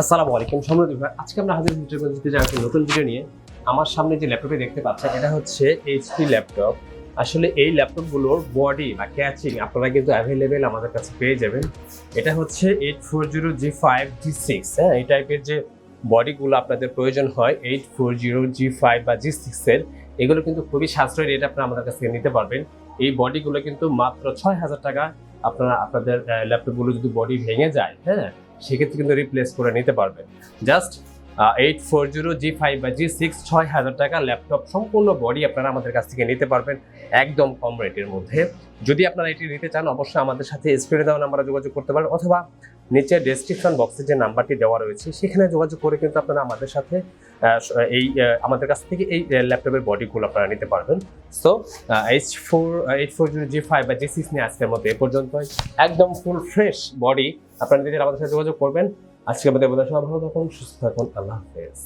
আসসালামু আলাইকুম সমৃদ্ধ ভাই। আজকে আমরা হাজির দিতে যাই একটা নতুন ভিডিও নিয়ে। আমার সামনে যে ল্যাপটপে দেখতে পাচ্ছেন, এটা হচ্ছে এইচপি ল্যাপটপ আসলে এই ল্যাপটপগুলোর বডি বা ক্যাচিং আপনারা কিন্তু অ্যাভেলেবেল আমাদের কাছে পেয়ে যাবেন। এটা হচ্ছে eight four zero G five G six হ্যাঁ এই টাইপের যে বডিগুলো আপনাদের প্রয়োজন হয় eight four zero G five বা জি সিক্সের এগুলো কিন্তু খুবই সাশ্রয়ী রেট আপনারা আমাদের কাছ থেকে নিতে পারবেন। এই বডিগুলো কিন্তু মাত্র ছয় হাজার টাকা আপনারা আপনাদের ল্যাপটপগুলো যদি বডি ভেঙে যায় হ্যাঁ সেক্ষেত্রে কিন্তু রিপ্লেস করে নিতে পারবেন just eight four zero G five বা জি সিক্স ছয় হাজার টাকা ল্যাপটপ সম্পূর্ণ বডি আপনারা আমাদের কাছ থেকে নিতে পারবেন, একদম কম রেটের মধ্যে। যদি আপনারা এটি নিতে চান, অবশ্যই আমাদের সাথে স্ক্রিনে দেওয়া নাম্বারে যোগাযোগ করতে পারেন অথবা নিচে ডেসক্রিপশন বক্সে যে নাম্বারটি দেওয়া রয়েছে, সেখানে যোগাযোগ করে কিন্তু আপনারা আমাদের সাথে এই আমাদের কাছ থেকে এই ল্যাপটপের বডিগুলো আপনারা নিতে পারবেন। So H four eight four zero G five বা জি সিক্স নিয়ে আজকের মতো এ পর্যন্তই। একদম ফুল ফ্রেশ বডি আপনারা যদি আমাদের সাথে যোগাযোগ করবেন। আজকে আমাদের বোধহয় সবাই ভালো থাকুন, সুস্থ থাকুন, আল্লাহ হাফেজ।